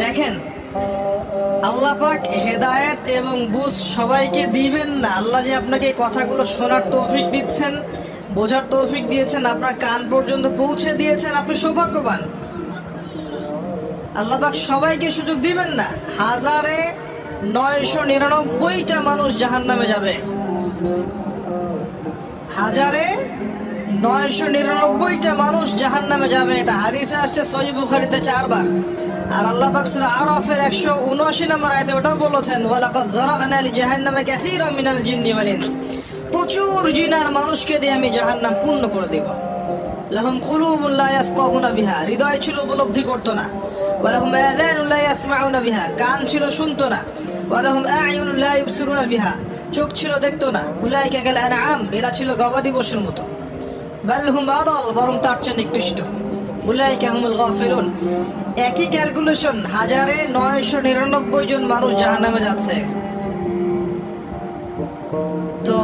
দেখেন, আল্লাহ পাক হেদায়েত এবং বুঝ সবাইকে দিবেন না। আল্লাহ যে আপনাকে কথাগুলো শোনার তৌফিক দিচ্ছেন, বোঝার তৌফিক দিয়েছেন, আপনার কান পর্যন্ত পৌঁছে দিয়েছেন, আপনি সৌভাগ্যবান। আল্লাহ পাক সবাইকে সুযোগ দিবেন না। হাজারে নয়শো নিরানব্বইটা মানুষ জাহান নামে যাবে। হাজারে নয়শো নিরানব্বইটা মানুষ জাহান নামে যাবে। এটা হারিসে আসছে সহি বুখারিতে চারবার। আর আল্লাহ পাক সূরা আরাফের একশো উনআশি নম্বর আয়তে ওটাও বলেছেন, ওয়ালাকাদ যারা'না লি জাহান্নামে কাসীরাম মিনাল জিন্নি ওয়াল প্রচুর জিনার মানুষকে দিয়ে আমি জাহান্নাম পূর্ণ করে দেব। লাহুম কুলুবুন লা ইয়াফকাহুনা বিহা। হৃদয় ছিল উপলব্ধি করতো না। ওয়ালাহুম আযানুন লা ইয়াসমাউনা বিহা। কান ছিল শুনতো না। ওয়ালাহুম আ'য়ুনুন লা ইবসিরুনা বিহা। চোখ ছিল দেখতো না। উলাইকা কাল আনআম। এরা ছিল গবাদি পশুর মতো। আদাল বরং তার চেয়ে নিকৃষ্ট। উলাই কাহমুল একই ক্যালকুলেশন, হাজারে নয়শো নিরানব্বই জন মানুষ জাহান্নামে যাচ্ছে। তো